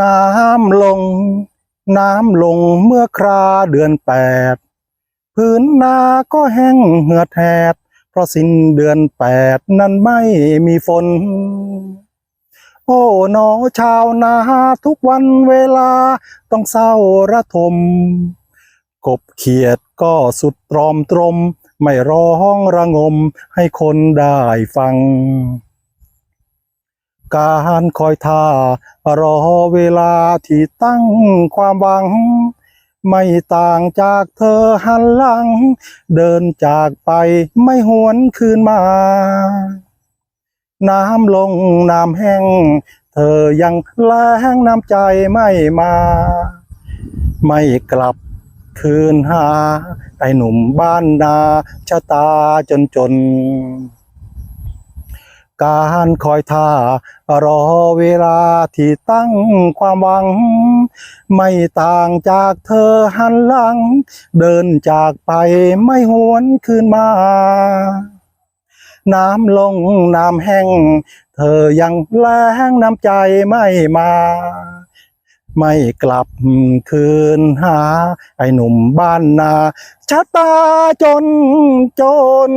น้ำลง น้ำลงเมื่อคราเดือนแปดพื้นนาก็แห้งเหือดแหดเพราะสิ้นเดือนแปดนั้นไม่มีฝน โอ้หนอชาวนาทุกวันเวลาต้องเศร้าระทม กบเขียดก็สุดตรอมตรม ไม่ร้องระงมให้คนได้ฟัง การคอยท่ารอเวลาที่ตั้งความหวัง ไม่ต่างจากเธอหันหลัง เดินจากไปไม่หวนคืนมา น้ำลงน้ำแห้ง เธอยังแล้งน้ำใจไม่มา ไม่กลับคืนหาไอ้หนุ่มบ้านนาชะตาจนจน การคอยท่ารอเวลาที่ตั้งความหวัง ไม่ต่างจากเธอหันหลัง เดินจากไปไม่หวนคืนมา น้ำลงน้ำแห้ง เธอยังแล้งน้ำใจไม่มา ไม่กลับคืนหา ไอ้หนุ่มบ้านนาชะตาจนจน